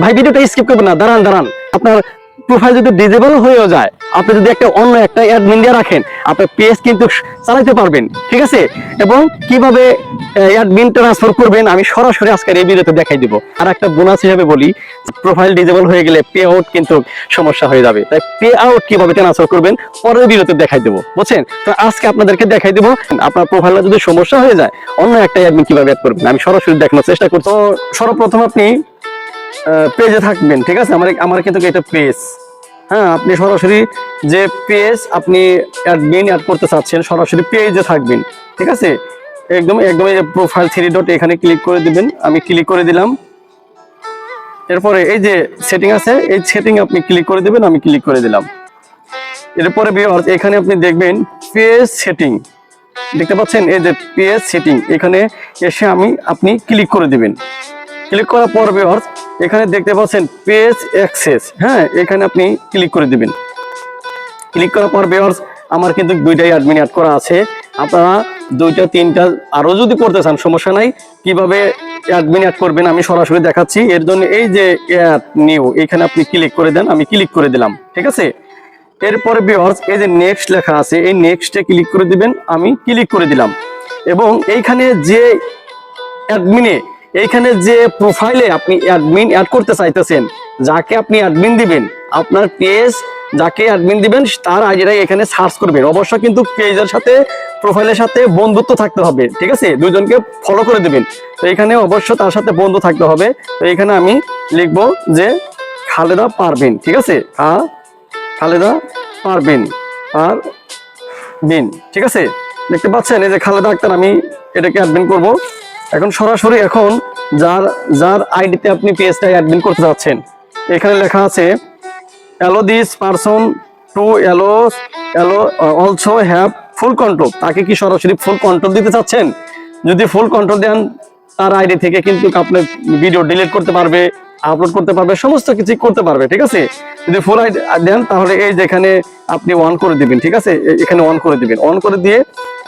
ভাই ভিডিওটা স্কিপ করবেন না, দাঁড়ান দাঁড়ান। আপনার প্রোফাইল যদি ডিজেবল হয়েও যায়, আপনি যদি একটা অন্য একটা অ্যাডমিন দিয়ে রাখেন আপনার পেজ কিন্তু চালাতে পারবেন, ঠিক আছে? এবং কীভাবে অ্যাডমিন ট্রান্সফার করবেন, আমি সরাসরি আজকের এই ভিডিওতে দেখাই দিব। আর একটা বোনাস হিসেবে বলি প্রোফাইল ডিজেবল হয়ে গেলে পে আউট কিন্তু সমস্যা হয়ে যাবে। তাই পে আউট কীভাবে ট্রান্সফার করবেন, পরের ভিডিওতে দেখাই দেবো, বুঝছেন? তো আজকে আপনাদেরকে দেখাই দেবো, আপনার প্রোফাইলে যদি সমস্যা হয়ে যায়, অন্য একটা অ্যাডমিন কীভাবে অ্যাড করবেন, আমি সরাসরি দেখানোর চেষ্টা করছি। তো সর্বপ্রথম আপনি পেজে থাকবেন, ঠিক আছে? আমার আমার কিন্তু এটা পেজ হ্যাঁ আপনি সরাসরি যে পেজ আপনি অ্যাডমিন অ্যাড করতে চাচ্ছেন, সরাসরি পেজে থাকবেন, ঠিক আছে? একদম একদম প্রোফাইল থ্রি ডট এখানে ক্লিক করে দিবেন। আমি ক্লিক করে দিলাম। এরপরে এই যে সেটিং আছে, এই সেটিং আপনি ক্লিক করে দিবেন, আমি ক্লিক করে দিলাম। এরপরে ভিউয়ার্স এখানে আপনি দেখবেন পেজ সেটিং দেখতে পাচ্ছেন? এই যে পেজ সেটিং এখানে এসে আমি, আপনি ক্লিক করে দিবেন। ক্লিক করার পর ভিউয়ার্স এখানে দেখতে পাচ্ছেন পেজ অ্যাক্সেস হ্যাঁ এখানে আপনি ক্লিক করে দিবেন। ক্লিক করার পর ভিউয়ার্স আমার কিন্তু দুইটাই অ্যাডমিন অ্যাড করা আছে। আপনারা দুইটা, তিনটা আরও যদি করতে চান, সমস্যা নাই। কীভাবে অ্যাডমিন অ্যাড করবেন আমি সরাসরি দেখাচ্ছি। এর জন্য এই যে অ্যাড নিউ এখানে আপনি ক্লিক করে দেন, আমি ক্লিক করে দিলাম। ঠিক আছে? এরপরে ভিউয়ার্স এই যে নেক্সট লেখা আছে, এই নেক্সটে ক্লিক করে দিবেন, আমি ক্লিক করে দিলাম। এবং এইখানে যে অ্যাডমিনে এইখানে যে প্রোফাইলে আপনি অ্যাডমিন অ্যাড করতে চাইতেছেন, যাকে আপনি অ্যাডমিন দিবেন, আপনার পেজ যাকে অ্যাডমিন দিবেন, তার আইডিটা এখানে সার্চ করবেন। অবশ্য কিন্তু পেজের সাথে প্রোফাইলের সাথে বন্ধুত্ব থাকতে হবে, ঠিক আছে? দুজনকে ফলো করে দিবেন। তো এখানে অবশ্য তার সাথে বন্ধু থাকতে হবে। তো এখানে আমি লিখব যে খালেদা পারবেন ঠিক আছে? খা, খালেদা পারবেন আর বিন ঠিক আছে? দেখতে পাচ্ছেন? এই যে খালেদা আক্তার, আমি এটাকে অ্যাডমিন করব। এখন সরাসরি এখন যার যার আইডিতে আপনি পেজটা অ্যাডমিন করতে যাচ্ছেন, এখানে লেখা আছে allow this person to allow allow also have full control তাকে কি সরাসরি ফুল কন্ট্রোল দিতে চাচ্ছেন? যদি ফুল কন্ট্রোল দেন, তার আইডি থেকে কিন্তু আপনি ভিডিও ডিলিট করতে পারবে আপলোড করতে পারবে, সমস্ত কিছু করতে পারবে, ঠিক আছে? যদি ফুল আইডি দেন, তাহলে এই যেখানে আপনি অন করে দিবেন, ঠিক আছে? এখানে অন করে দিবেন। অন করে দিয়ে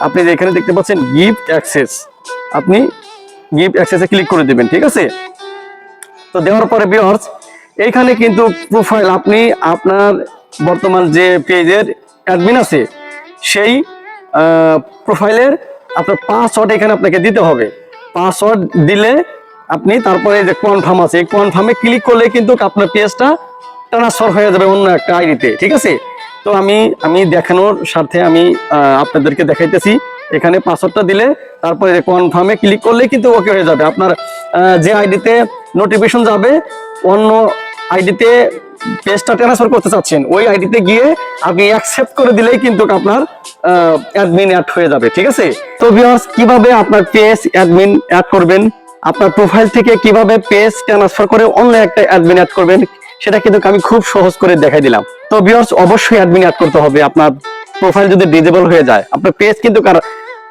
আপনি এখানে দেখতে পাচ্ছেন গিফট অ্যাক্সেস আপনি গিফট অ্যাক্সেসে ক্লিক করে দিবেন, ঠিক আছে? তো দেওয়ার পরে ভিউয়ার্স এইখানে কিন্তু প্রোফাইল আপনি আপনার বর্তমান যে পেজের অ্যাডমিন আছে, সেই প্রোফাইলের আপনার পাসওয়ার্ড এখানে আপনাকে দিতে হবে। পাসওয়ার্ড দিলে আপনি তারপরে যে কনফার্ম আছে, এই কনফার্মে ক্লিক করলে কিন্তু আপনার পেজটা ট্রান্সফার হয়ে যাবে অন্য একটা আইডিতে ঠিক আছে? তো আমি আমি দেখানোর স্বার্থে আমি আপনাদেরকে দেখাইতেছি। এখানে পাসওয়ার্ডটা দিলে তারপরে কনফার্মে ক্লিক করলে কিন্তু ওকে হয়ে যাবে। আপনার যে আইডিতে নোটিফিকেশন যাবে, অন্য আইডিতে পেজটা ট্রান্সফার করতে চাচ্ছেন, ওই আইডিতে গিয়ে আপনি অ্যাকসেপ্ট করে দিলেই কিন্তু আপনার অ্যাডমিন অ্যাড হয়ে যাবে, ঠিক আছে? তো ভিউয়ার্স কীভাবে আপনার পেজ অ্যাডমিন অ্যাড করবেন? আপনার প্রোফাইল থেকে কীভাবে পেজ ট্রান্সফার করে অন্য একটা অ্যাডমিন অ্যাড করবেন? সেটা কিন্তু আমি খুব সহজ করে দেখাই দিলাম। তো ভিউয়ার্স অবশ্যই অ্যাডমিন অ্যাড করতে হবে। আপনার প্রোফাইল যদি ডিজেবল হয়ে যায়, আপনার পেজ কিন্তু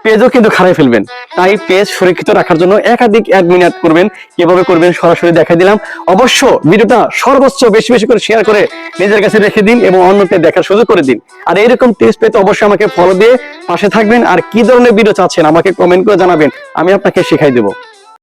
পেজও কিন্তু খারাই ফেলবেন। তাই পেজ সুরক্ষিত রাখার জন্য একাধিক অ্যাডমিন অ্যাড করবেন। কীভাবে করবেন সরাসরি দেখাই দিলাম। অবশ্য ভিডিওটা সর্বোচ্চ বেশি বেশি করে শেয়ার করে নিজের কাছে রেখে দিন এবং অন্যকে দেখার সুযোগ করে দিন। আর এইরকম টিপস পেতে অবশ্যই আমাকে ফলো দিয়ে পাশে থাকবেন। আর কি ধরনের ভিডিও চাচ্ছেন আমাকে কমেন্ট করে জানাবেন। আমি আপনাকে শেখাই দেবো।